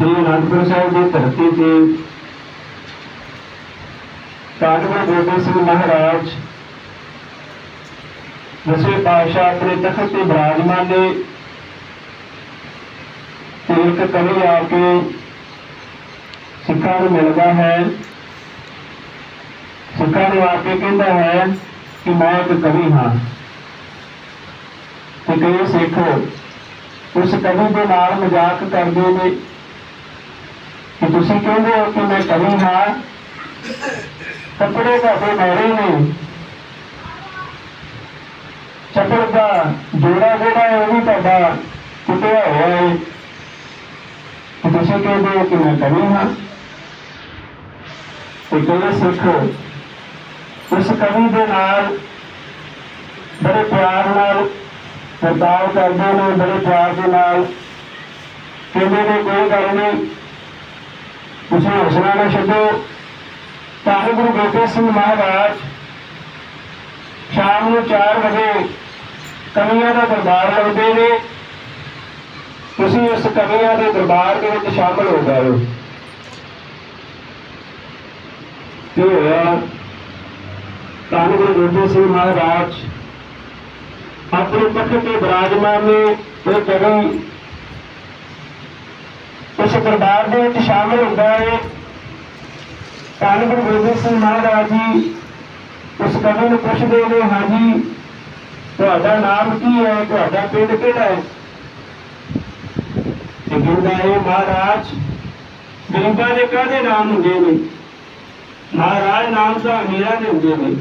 ਸ੍ਰੀ ਅਨੰਦਪੁਰ ਸਾਹਿਬ ਦੀ ਧਰਤੀ ਤੇ ਕਾਨਵਰ ਗੋਬਿੰਦ ਸਿੰਘ ਮਹਾਰਾਜ ਦਸਵੇਂ ਪਾਤਸ਼ਾਹ ਆਪਣੇ ਤਖਤ ਤੇ ਬਿਰਾਜਮਾਨ ਨੇ ਤੇ ਇੱਕ ਕਵੀ ਆ ਕੇ ਸਿੱਖਾਂ ਨੂੰ ਮਿਲਦਾ ਹੈ। ਸਿੱਖਾਂ ਨੂੰ ਆ ਕੇ ਕਹਿੰਦਾ ਹੈ ਕਿ ਮੈਂ ਇੱਕ ਕਵੀ ਹਾਂ ਤੇ ਕਈ ਸਿੱਖ, ਉਸ ਕਵੀ ਦੇ ਨਾਲ ਮਜ਼ਾਕ ਕਰਦੇ ਨੇ ਕਿ ਤੁਸੀਂ ਕਹਿੰਦੇ ਹੋ ਕਿ ਮੈਂ ਕਵੀ ਹਾਂ? ਕੱਪੜੇ ਤੁਹਾਡੇ ਮੇਰੇ ਨੇ। ਚੱਪਲ ਦਾ ਜੋੜਾ ਜਿਹੜਾ ਹੈ, ਉਹ ਵੀ ਤੁਹਾਡਾ ਟੁੱਟਿਆ ਹੋਇਆ ਹੈ। ਕਿ ਤੁਸੀਂ ਕਹਿੰਦੇ ਹੋ ਕਿ ਮੈਂ ਕਵੀ ਹਾਂ? ਤੇ ਕਈ ਸਿੱਖ ਉਸ ਕਵੀ ਦੇ ਨਾਲ ਬੜੇ ਪਿਆਰ ਨਾਲ ਵਰਤਾਓ ਕਰਦੇ ਨੇ, ਬੜੇ ਪਿਆਰ ਦੇ ਨਾਲ। ਕਹਿੰਦੇ ਨੇ, ਕੋਈ ਗੱਲ ਨਹੀਂ ਤੁਸੀਂ ਹੌਸਲਾ ਨਾ ਛੱਡੋ। ਧੰਨ ਗੁਰੂ ਗੋਬਿੰਦ ਸਿੰਘ ਮਹਾਰਾਜ, ਸ਼ਾਮ ਨੂੰ 4 ਵਜੇ ਕਵੀਆਂ ਦਾ ਦਰਬਾਰ ਲੱਗਦੇ ਨੇ। ਤੁਸੀਂ ਉਸ ਕਵੀਆਂ ਦੇ ਦਰਬਾਰ ਦੇ ਵਿੱਚ ਸ਼ਾਮਲ ਹੋ ਜਾਓ। ਤੇ ਹੋਇਆ? ਧੰਨ ਗੁਰੂ ਗੋਬਿੰਦ ਸਿੰਘ ਮਹਾਰਾਜ, ਆਪਣੇ ਤਖਤ ਤੇ ਬਿਰਾਜਮਾਨ ਨੇ ਇਹ ਕਵੀ ਉਸ ਦਰਬਾਰ ਦੇ ਵਿੱਚ ਸ਼ਾਮਲ ਹੁੰਦਾ ਹੈ। ਧੰਨ ਗੁਰੂ ਗੋਬਿੰਦ ਸਿੰਘ ਮਹਾਰਾਜ ਜੀ, ਉਸ ਕਵੀ ਨੂੰ ਪੁੱਛਦੇ ਨੇ, ਹਾਂਜੀ, ਤੁਹਾਡਾ ਨਾਮ ਕੀ ਹੈ? ਤੁਹਾਡਾ ਪਿੰਡ ਕਿਹੜਾ ਹੈ? ਤੇ ਕਹਿੰਦਾ ਹੈ, ਮਹਾਰਾਜ, ਗਰੀਬਾਂ ਦੇ ਕਾਹਦੇ ਨਾਮ ਹੁੰਦੇ ਨੇ? ਮਹਾਰਾਜ ਨਾਮ ਤਾਂ ਅਮੀਰਾਂ ਦੇ ਹੁੰਦੇ ਨੇ।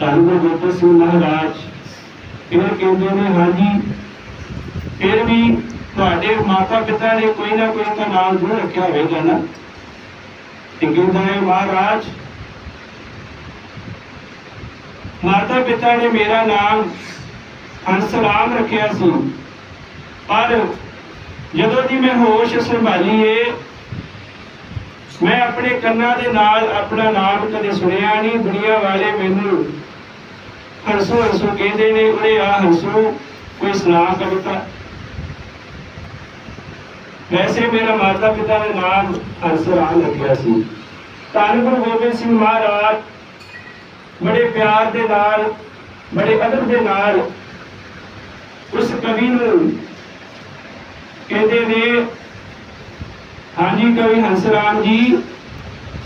ਧੰਨ ਗੁਰੂ ਗੋਬਿੰਦ ਸਿੰਘ ਮਹਾਰਾਜ ਇਹ ਕਹਿੰਦੇ ਨੇ, ਹਾਂਜੀ, ਫਿਰ ਵੀ ਤੁਹਾਡੇ ਮਾਤਾ ਪਿਤਾ ਨੇ ਕੋਈ ਨਾ ਕੋਈ ਤਾਂ ਨਾਮ ਜ਼ਰੂਰ ਰੱਖਿਆ ਹੋਵੇਗਾ ਨਾ। ਤੇ ਮਹਾਰਾਜ। ਮਾਤਾ ਪਿਤਾ ਨੇ ਮੇਰਾ ਨਾਮ ਹੰਸਰਾਮ ਰੱਖਿਆ ਸੀ। ਪਰ ਜਦੋਂ ਦੀ ਮੈਂ ਹੋਸ਼ ਸੰਭਾਲੀ ਏ, ਮੈਂ ਆਪਣੇ ਕੰਨਾਂ ਦੇ ਨਾਲ ਆਪਣਾ ਨਾਮ ਕਦੇ ਸੁਣਿਆ ਨਹੀਂ। ਦੁਨੀਆ ਵਾਲੇ ਮੈਨੂੰ ਹੰਸੂ ਹੰਸੂ ਕਹਿੰਦੇ ਨੇ ਉਹਨੇ ਆ ਹੰਸੂ ਕੋਈ ਸੁਣਾ ਕਵਿਤਾ ਵੈਸੇ ਮੇਰਾ ਮਾਤਾ ਪਿਤਾ ਦਾ ਨਾਮ ਹੰਸਰਾਮ ਰੱਖਿਆ ਸੀ। ਧੰਨ ਗੁਰੂ ਗੋਬਿੰਦ ਸਿੰਘ ਮਹਾਰਾਜ, ਬੜੇ ਪਿਆਰ ਦੇ ਨਾਲ, ਬੜੇ ਅਦਬ ਦੇ ਨਾਲ ਉਸ ਕਵੀ ਨੂੰ ਕਹਿੰਦੇ ਨੇ, ਹਾਂਜੀ ਕਵੀ ਹੰਸਰਾਮ ਜੀ,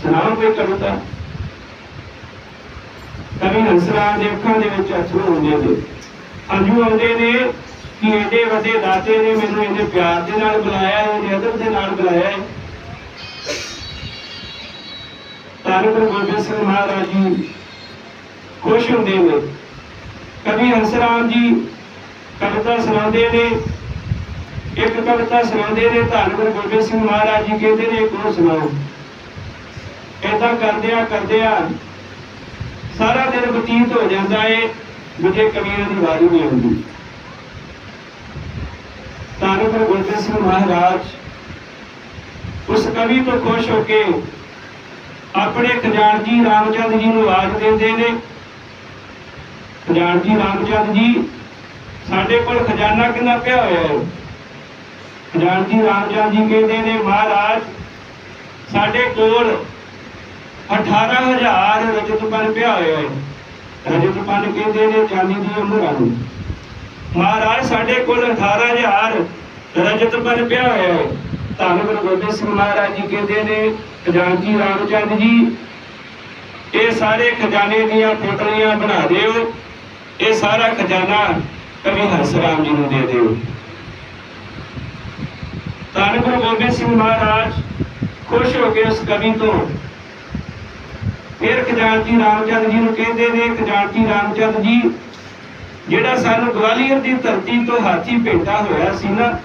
ਸੁਣਾਓ ਕੋਈ ਕਵਿਤਾ? ਕਵੀ ਹੰਸਰਾਮ ਦੇ ਅੱਖਾਂ ਦੇ ਵਿੱਚ ਅਥਰੂ ਹੁੰਦੇ ਨੇ। ਅੰਜੂ ਆਉਂਦੇ ਨੇ ਕਿ ਇਹਦੇ ਵੱਡੇ ਦਾਤੇ ਨੇ ਮੈਨੂੰ ਇਹਦੇ ਪਿਆਰ ਦੇ ਨਾਲ ਬੁਲਾਇਆ ਹੈ ਇਹਦੇ ਅਦਬ ਦੇ ਨਾਲ ਬੁਲਾਇਆ ਹੈ। ਧੰਨ ਗੁਰੂ ਗੋਬਿੰਦ ਸਿੰਘ ਮਹਾਰਾਜ ਜੀ ਖੁਸ਼ ਹੁੰਦੇ ਨੇ। ਕਵੀ ਹੰਸਰਾਮ ਜੀ ਕਵਿਤਾ ਸੁਣਾਉਂਦੇ ਨੇ। ਇੱਕ ਕਵਿਤਾ ਸੁਣਾਉਂਦੇ ਨੇ ਧੰਨ ਗੁਰੂ ਗੋਬਿੰਦ ਸਿੰਘ ਮਹਾਰਾਜ ਜੀ ਕਹਿੰਦੇ ਨੇ, ਇੱਕ ਹੋਰ ਸੁਣਾਓ। ਏਦਾਂ ਕਰਦਿਆਂ ਕਰਦਿਆਂ ਸਾਰਾ ਦਿਨ ਬਤੀਤ ਹੋ ਜਾਂਦਾ ਏ ਦੂਜੇ ਕਵੀਆਂ ਦੀ ਵਾਰੀ ਨਹੀਂ ਆਉਂਦੀ। ਧੰਨ ਗੁਰੂ ਸਿੰਘ ਮਹਾਰਾਜ, ਉਸ ਕਵੀ ਤੋਂ ਖੁਸ਼ ਹੋ ਕੇ ਆਪਣੇ ਖਜ਼ਾਨਜੀ ਰਾਮਚੰਦ ਜੀ ਨੂੰ ਆਵਾਜ਼ ਦਿੰਦੇ ਨੇ ਖਜ਼ਾਨਜੀ ਰਾਮਚੰਦ ਜੀ, ਸਾਡੇ ਕੋਲ ਖਜ਼ਾਨਾ ਕਿੰਨਾ ਪਿਆ ਹੋਇਆ ਹੈ? ਖਜ਼ਾਨਜੀ ਰਾਮਚੰਦ ਜੀ ਕਹਿੰਦੇ ਨੇ, ਮਹਾਰਾਜ, ਸਾਡੇ ਕੋਲ 18000 ਰਜਤ ਪਨ ਪਿਆ ਹੋਇਆ ਹੈ। ਰਜਤ ਪਨ ਕਹਿੰਦੇ ਨੇ, ਚਾਂਦੀ ਦੀ ਉਮਰਾਂ ਨੂੰ ਮਹਾਰਾਜ, ਸਾਡੇ ਕੋਲ 18000 ਰਜਤ ਪਨ ਪਿਆ ਹੋਇਆ ਹੈ। ਧੰਨ ਗੁਰੂ ਗੋਬਿੰਦ ਸਿੰਘ ਮਹਾਰਾਜ ਜੀ ਕਹਿੰਦੇ ਨੇ ਖਜ਼ਾਨਜੀ ਰਾਮਚੰਦ ਜੀ, ਇਹ ਸਾਰੇ ਖਜ਼ਾਨੇ ਦੀਆਂ ਪੋਟਲੀਆਂ ਬਣਾ ਦਿਓ। ਇਹ ਸਾਰਾ ਖਜ਼ਾਨਾ ਕਵੀ ਹੰਸਰਾਮ ਜੀ ਨੂੰ ਦੇ ਦਿਓ। ਧੰਨ ਗੁਰੂ ਗੋਬਿੰਦ ਸਿੰਘ ਮਹਾਰਾਜ, ਖੁਸ਼ ਹੋ ਗਏ ਉਸ ਕਵੀ ਤੋਂ ਫਿਰ ਖਜ਼ਾਨਜੀ ਰਾਮਚੰਦ ਜੀ ਨੂੰ ਕਹਿੰਦੇ ਨੇ ਖਜ਼ਾਨਜੀ ਰਾਮਚੰਦ ਜੀ ਜਿਹੜਾ ਸਾਨੂੰ ਗਵਾਲੀਅਰ ਦੀ ਧਰਤੀ ਤੋਂ ਹਾਥੀ ਭੇਟਾ ਹੋਇਆ ਸੀ ਨਾ,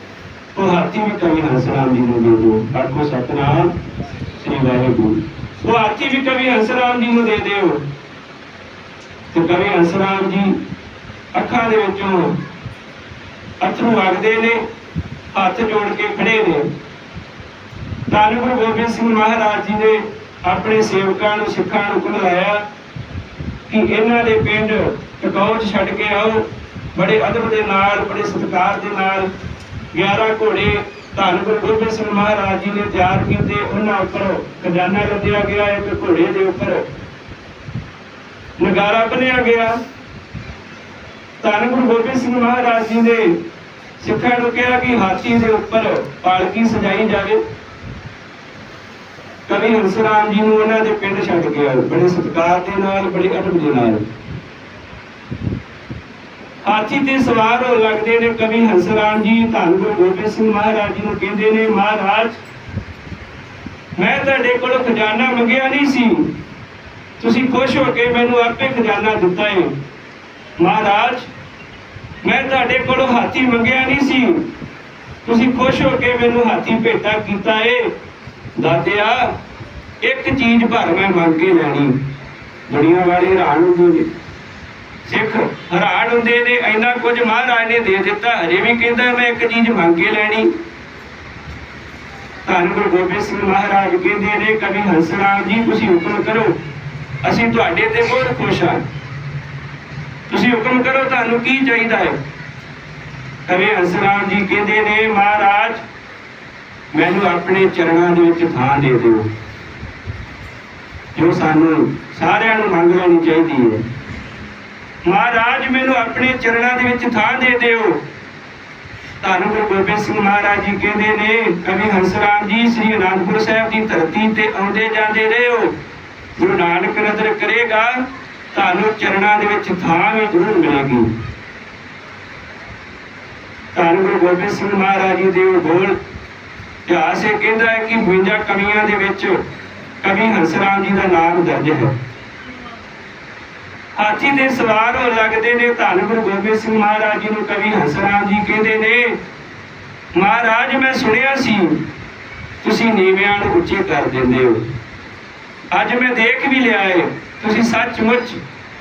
ਉਹ ਹਾਥੀ ਵੀ ਕਵੀ ਹੰਸਰਾਮ ਜੀ ਨੂੰ ਦੇ ਦਿਓ। ਆਖੋ ਸਤਨਾਮ, ਸ੍ਰੀ ਵਾਹਿਗੁਰੂ। ਉਹ ਹਾਥੀ ਵੀ ਕਵੀ ਹੰਸਰਾਮ ਜੀ ਨੂੰ ਦੇ ਦਿਓ। ਤੇ ਕਵੀ ਹੰਸਰਾਮ ਜੀ ਅੱਖਾਂ ਦੇ ਵਿੱਚੋਂ ਅਥਰੂ ਵਗਦੇ ਨੇ, ਹੱਥ ਜੋੜ ਕੇ ਖੜੇ ਨੇ। ਧੰਨ ਗੁਰੂ ਗੋਬਿੰਦ ਸਿੰਘ ਮਹਾਰਾਜ ਜੀ ਨੇ ਆਪਣੇ ਸੇਵਕਾਂ ਨੂੰ, ਸਿੱਖਾਂ ਨੂੰ ਬੁਲਾਇਆ ਕਿ ਇਹਨਾਂ ਦੇ ਪਿੰਡ ਟਕੌਜ ਛੱਡ ਕੇ ਆਓ, ਬੜੇ ਅਦਬ ਦੇ ਨਾਲ, ਬੜੇ ਸਤਿਕਾਰ ਦੇ ਨਾਲ 11 ਘੋੜੇ ਧੰਨ ਗੁਰੂ ਗੋਬਿੰਦ ਸਿੰਘ ਮਹਾਰਾਜ ਜੀ ਨੇ ਤਿਆਰ ਕੀਤੇ। ਉਹਨਾਂ ਉੱਪਰ ਖਜ਼ਾਨਾ ਲੱਦਿਆ ਗਿਆ, ਇੱਕ ਘੋੜੇ ਦੇ ਉੱਪਰ ਨਗਾਰਾ ਬਣਿਆ ਗਿਆ। ਧੰਨ ਗੁਰੂ ਗੋਬਿੰਦ ਸਿੰਘ ਮਹਾਰਾਜ ਜੀ ਨੇ ਸਿੱਖਾਂ ਨੂੰ ਕਿਹਾ ਕਿ ਹਾਥੀ ਦੇ ਉੱਪਰ ਪਾਲਕੀ ਸਜਾਈ ਜਾਵੇ। ਕਵੀ ਹੰਸਰਾਮ ਜੀ ਨੂੰ ਉਹਨਾਂ ਦੇ ਪਿੰਡ ਛੱਡ ਗਿਆ ਬੜੇ ਸਤਿਕਾਰ ਦੇ ਨਾਲ, ਬੜੇ ਅਦਬ ਦੇ ਨਾਲ। ਹਾਥੀ ਤੇ ਸਵਾਰ ਹੋ ਲੱਗਦੇ ਨੇ ਕਵੀ ਹੰਸਰਾਮ ਜੀ। ਧੰਨ ਗੁਰੂ ਗੋਬਿੰਦ ਸਿੰਘ ਮਹਾਰਾਜ ਜੀ ਨੂੰ ਕਹਿੰਦੇ ਨੇ, ਮਹਾਰਾਜ, ਮੈਂ ਤੁਹਾਡੇ ਕੋਲੋਂ ਖਜ਼ਾਨਾ ਮੰਗਿਆ ਨਹੀਂ ਸੀ। ਤੁਸੀਂ ਖੁਸ਼ ਹੋ ਕੇ ਮੈਨੂੰ ਆਪੇ ਖਜ਼ਾਨਾ ਦਿੱਤਾ ਹੈ ਮਹਾਰਾਜ, ਮੈਂ ਤੁਹਾਡੇ ਕੋਲੋਂ ਹਾਥੀ ਮੰਗਿਆ ਨਹੀਂ ਸੀ। ਤੁਸੀਂ ਖੁਸ਼ ਹੋ ਕੇ ਮੈਨੂੰ ਹਾਥੀ ਭੇਟਾ ਕੀਤਾ ਏ। ਦਾਤਿਆ ਇੱਕ ਚੀਜ਼ ਭਰ ਮੈਂ ਮੰਗ ਕੇ ਲੈਣੀ। ਦੁਨੀਆ ਵਾਲੇ ਹੈਰਾਨ ਹੁੰਦੇ ਨੇ। ਸਿੱਖ ਹੈਰਾਨ ਹੁੰਦੇ ਨੇ, ਇੰਨਾ ਕੁਝ ਮਹਾਰਾਜ ਨੇ ਦੇ ਦਿੱਤਾ। ਹਜੇ ਵੀ ਕਹਿੰਦਾ, ਮੈਂ ਇੱਕ ਚੀਜ਼ ਮੰਗ ਕੇ ਲੈਣੀ। ਧੰਨ ਗੁਰੂ ਗੋਬਿੰਦ ਸਿੰਘ ਮਹਾਰਾਜ ਕਹਿੰਦੇ ਨੇ, ਕਵੀ ਹੰਸਰਾਮ ਜੀ, ਤੁਸੀਂ ਹੁਕਮ ਕਰੋ। ਅਸੀਂ ਤੁਹਾਡੇ ਤੇ ਬਹੁਤ ਖੁਸ਼ ਹਾਂ। ਤੁਸੀਂ ਹੁਕਮ ਕਰੋ, ਤੁਹਾਨੂੰ ਕੀ ਚਾਹੀਦਾ ਹੈ? ਕਵੀ ਹੰਸਰਾਮ ਜੀ ਕਹਿੰਦੇ ਨੇ, ਮਹਾਰਾਜ ਮੈਨੂੰ ਆਪਣੇ ਚਰਨਾਂ ਦੇ ਵਿੱਚ ਥਾਂ ਦੇ ਦਿਓ। ਜੋ ਸਾਨੂੰ ਸਾਰਿਆਂ ਨੂੰ ਮੰਗ ਲੈਣੀ ਚਾਹੀਦੀ ਹੈ। ਮਹਾਰਾਜ, ਮੈਨੂੰ ਆਪਣੇ ਚਰਨਾਂ ਦੇ ਵਿੱਚ ਥਾਂ ਦੇ ਦਿਓ। ਧੰਨ ਗੁਰੂ ਗੋਬਿੰਦ ਸਿੰਘ ਮਹਾਰਾਜ ਜੀ ਕਹਿੰਦੇ ਨੇ, ਕਵੀ ਹੰਸਰਾਮ ਜੀ, ਸ੍ਰੀ ਅਨੰਦਪੁਰ ਸਾਹਿਬ ਦੀ ਧਰਤੀ ਤੇ ਆਉਂਦੇ ਜਾਂਦੇ ਰਹੇ। ਹੋ ਗੁਰੂ ਨਾਨਕ ਨਦਰ ਕਰੇਗਾ, ਤੁਹਾਨੂੰ ਚਰਨਾਂ ਦੇ ਵਿੱਚ ਥਾਂ ਵੀ ਜ਼ਰੂਰ ਮਿਲੇਗੀ। ਧੰਨ ਗੁਰੂ ਗੋਬਿੰਦ ਸਿੰਘ ਮਹਾਰਾਜ ਜੀ ਦੇ ਉਹ ਬੋਲ ਇਤਿਹਾਸ ਇਹ ਕਹਿੰਦਾ ਹੈ ਕਿ 52 ਕਵੀਆਂ ਦੇ ਵਿੱਚ ਕਵੀ ਹੰਸਰਾਮ ਜੀ ਦਾ ਨਾਮ ਦਰਜ ਹੈ। ਹਾਥੀ ਦੇ ਸਵਾਰ ਹੋ ਲੱਗਦੇ ਨੇ, ਧੰਨ ਗੁਰੂ ਗੋਬਿੰਦ ਸਿੰਘ ਮਹਾਰਾਜ ਜੀ ਨੂੰ ਕਵੀ ਹੰਸਰਾਮ ਜੀ ਕਹਿੰਦੇ ਨੇ, ਮਹਾਰਾਜ, ਮੈਂ ਸੁਣਿਆ ਸੀ, ਤੁਸੀਂ ਨੀਵਿਆਂ ਨੂੰ ਉੱਚੇ ਕਰ ਦਿੰਦੇ ਹੋ। ਅੱਜ ਮੈਂ ਦੇਖ ਵੀ ਲਿਆ ਏ, ਤੁਸੀਂ ਸੱਚਮੁੱਚ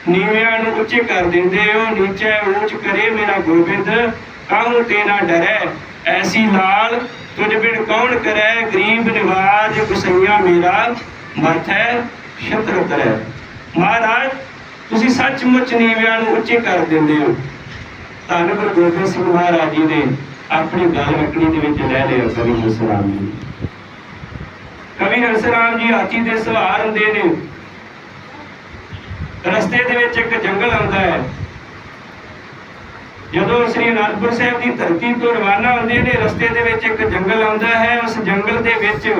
ਨੀਵਿਆਂ ਨੂੰ ਉੱਚੇ ਕਰ ਦਿੰਦੇ ਹੋ। ਨੀਚੇ ਉੱਚ ਕਰੇ ਮੇਰਾ ਗੋਬਿੰਦ, ਕਾਹਨੂੰ ਤੇ ਨਾ ਡਰੈ? ਐਸੀ ਲਾਲ ਤੁਝ ਬਿਨ ਕੌਣ ਕਰੈ, ਗਰੀਬ ਨਿਵਾਜ ਗੁਸਈਆ ਮੇਰਾ ਮਥੈ ਛਤਰ ਕਰੈ। ਮਹਾਰਾਜ, ਤੁਸੀਂ ਸੱਚਮੁੱਚ ਨੀਵਿਆਂ ਨੂੰ ਉੱਚੇ ਕਰ ਦਿੰਦੇ ਹੋ। ਧੰਨ ਗੁਰੂ ਗੋਬਿੰਦ ਸਿੰਘ ਮਹਾਰਾਜ ਜੀ ਨੇ ਆਪਣੀ ਗੱਲ ਰੱਖਣੀ ਦੇ ਵਿੱਚ ਲੈ ਲਿਆ ਕਵੀ ਹੰਸਰਾਮ ਜੀ। ਕਵੀ ਹੰਸਰਾਮ ਜੀ ਹਾਥੀ ਦੇ ਸਵਾਰ ਹੁੰਦੇ ਨੇ। ਰਸਤੇ ਦੇ ਵਿੱਚ ਇੱਕ ਜੰਗਲ ਆਉਂਦਾ ਹੈ। ਜਦੋਂ ਸ੍ਰੀ ਅਨੰਦਪੁਰ ਸਾਹਿਬ ਦੀ ਧਰਤੀ ਤੋਂ ਰਵਾਨਾ ਹੁੰਦੇ ਨੇ, ਰਸਤੇ ਦੇ ਵਿੱਚ ਇੱਕ ਜੰਗਲ ਆਉਂਦਾ ਹੈ। ਉਸ ਜੰਗਲ ਦੇ ਵਿੱਚ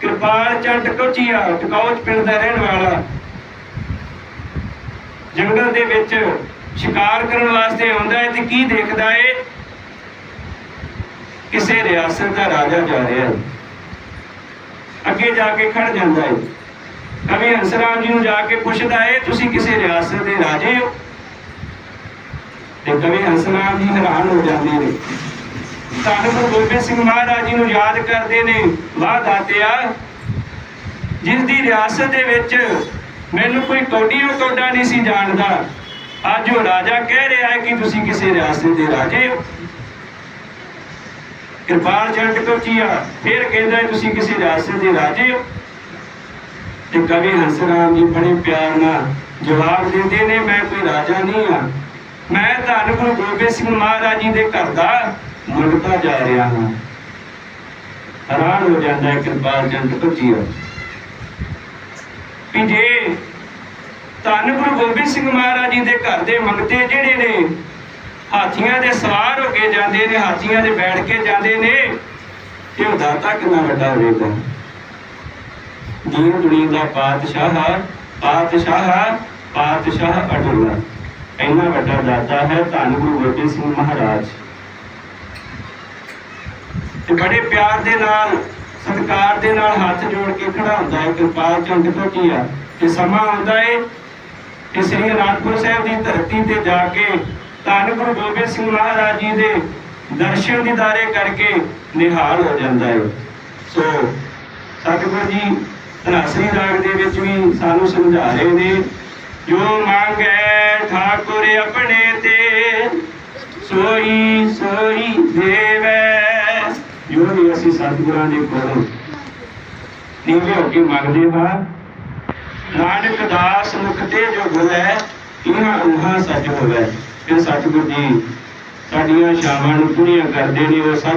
ਕਿਰਪਾਲ ਚੰਦ ਕੋਚੀਆ, ਟਕੌਚ ਪਿੰਡ ਦਾ ਰਹਿਣ ਵਾਲਾ। ਜੰਗਲ ਦੇ ਵਿੱਚ ਸ਼ਿਕਾਰ ਕਰਨ ਵਾਸਤੇ ਆਉਂਦਾ ਹੈ ਤੇ ਕੀ ਦੇਖਦਾ ਹੈ ਕਿਸੇ ਰਿਆਸਤ ਦਾ ਰਾਜਾ ਜਾ ਰਿਹਾ ਹੈ। ਅੱਗੇ ਜਾ ਕੇ ਖੜ ਜਾਂਦਾ ਹੈ। ਕਵੀ ਹੰਸਰਾਮ ਜੀ ਨੂੰ ਜਾ ਕੇ ਪੁੱਛਦਾ ਹੈ ਤੁਸੀਂ ਕਿਸੇ ਰਿਆਸਤ ਦੇ ਰਾਜੇ ਹੋ? ਤੇ ਕਵੀ ਹੰਸਰਾਮ ਜੀ ਹੈਰਾਨ ਹੋ ਜਾਂਦੇ ਨੇ। ਧੰਨ ਗੋਬਿੰਦ ਸਿੰਘ ਮਹਾਰਾਜ ਜੀ ਨੂੰ ਯਾਦ ਕਰਦੇ ਨੇ, ਵਾਹ ਦਾਤਿਆ। ਜਿਸ ਦੀ ਰਿਆਸਤ ਦੇ ਵਿੱਚ ਮੈਨੂੰ ਕੋਈ ਕੌਡੀਓ ਕੌਡਾ ਨਹੀਂ ਸੀ ਜਾਣਦਾ। ਅੱਜ ਉਹ ਰਾਜਾ ਕਹਿ ਰਿਹਾ ਹੈ ਕਿ ਤੁਸੀਂ ਕਿਸੇ ਰਿਆਸਤ ਦੇ ਰਾਜੇ ਹੋ। ਕਿਰਪਾਲ ਚੰਦ ਕੋਚੀਆ ਫਿਰ ਕਹਿੰਦਾ ਤੁਸੀਂ ਕਿਸੇ ਰਿਆਸਤ ਦੇ ਰਾਜੇ ਹੋ। ਤੇ ਕਵੀ ਹੰਸਰਾਮ ਜੀ ਬੜੇ ਪਿਆਰ ਨਾਲ ਜਵਾਬ ਦਿੰਦੇ ਨੇ, ਮੈਂ ਕੋਈ ਰਾਜਾ ਨਹੀਂ ਹਾਂ ਮੈਂ ਧੰਨ ਗੁਰੂ ਗੋਬਿੰਦ ਸਿੰਘ ਮਹਾਰਾਜ ਜੀ ਦੇ ਘਰ ਦਾ ਮੰਗਤਾ ਜਾ ਰਿਹਾ ਹਾਂ। ਹੈਰਾਨ ਹੋ ਜਾਂਦਾ ਹੈ ਕਿਰਪਾਲ ਚੰਦ ਕੋਚੀਆ ਕਿ ਜੇ ਧੰਨ ਗੁਰੂ ਗੋਬਿੰਦ ਸਿੰਘ ਮਹਾਰਾਜ ਜੀ ਦੇ ਘਰ ਦੇ ਮੰਗਤੇ ਜਿਹੜੇ ਨੇ, ਹਾਥੀਆਂ ਦੇ ਸਵਾਰ ਹੋ ਕੇ ਜਾਂਦੇ ਨੇ, ਹਾਥੀਆਂ ਦੇ ਬੈਠ ਕੇ ਜਾਂਦੇ ਨੇ ਤੇ ਉਹ ਦਾਤਾ ਕਿੰਨਾ ਵੱਡਾ ਹੋਵੇਗਾ ਦੀਨ ਦੁਨੀਆ ਦਾ ਪਾਤਸ਼ਾਹ ਪਾਤਸ਼ਾਹ ਪਾਤਸ਼ਾਹ ਅਟੁੱਲਾ ਇੰਨਾ ਵੱਡਾ ਦਾਤਾ ਹੈ ਧੰਨ ਗੁਰੂ ਗੋਬਿੰਦ ਸਿੰਘ ਮਹਾਰਾਜ। ਤੇ ਬੜੇ ਪਿਆਰ ਦੇ ਨਾਲ, ਸਤਿਕਾਰ ਦੇ ਨਾਲ ਹੱਥ ਜੋੜ ਕੇ ਖੜਾ ਹੁੰਦਾ ਹੈ ਕਿਰਪਾਲ ਚੰਦ ਕੋਟੀਆ ਤੇ ਸਮਾਂ ਆਉਂਦਾ ਹੈ ਕਿ ਸ੍ਰੀ ਅਨੰਦਪੁਰ ਸਾਹਿਬ ਦੀ ਧਰਤੀ ਤੇ ਜਾ ਕੇ ਧੰਨ ਗੁਰੂ ਗੋਬਿੰਦ ਸਿੰਘ ਮਹਾਰਾਜ ਜੀ ਦੇ ਦਰਸ਼ਨ ਦੀਦਾਰੇ ਕਰਕੇ ਨਿਹਾਲ ਹੋ ਜਾਂਦਾ ਹੈ ਸੋ ਸਤਿਗੁਰੂ ਜੀ, ਧਨਾਸਰੀ ਰਾਗ ਦੇ ਵਿੱਚ ਵੀ ਸਾਨੂੰ ਸਮਝਾ ਰਹੇ ਨੇ ਜੋ ਮੰਗੈ ਠਾਕੁਰ ਆਪਣੇ ਤੇ, ਸੋਈ ਸੋਈ ਦੇਵੈ। ਜੋ ਵੀ ਅਸੀਂ ਸਤਿਗੁਰਾਂ ਦੇ ਕੋਲੋਂ ਨੀਵੇਂ ਹੋ ਕੇ ਮੰਗਦੇ ਹਾਂ ਨਾਨਕ ਦਾਸ ਮੁਖ ਤੇ ਜੋ ਬੋਲੇ ਇਹਾਂ ਉਹਾਂ ਸੱਚ ਹੋਵੇ। ਇਹ ਸਤਿਗੁਰ ਜੀ ਸਾਡੀਆਂ ਸ਼ਾਵਾਂ ਨੂੰ ਪੂਰੀਆਂ ਕਰਦੇ ਨੇ, ਉਹ ਸਭ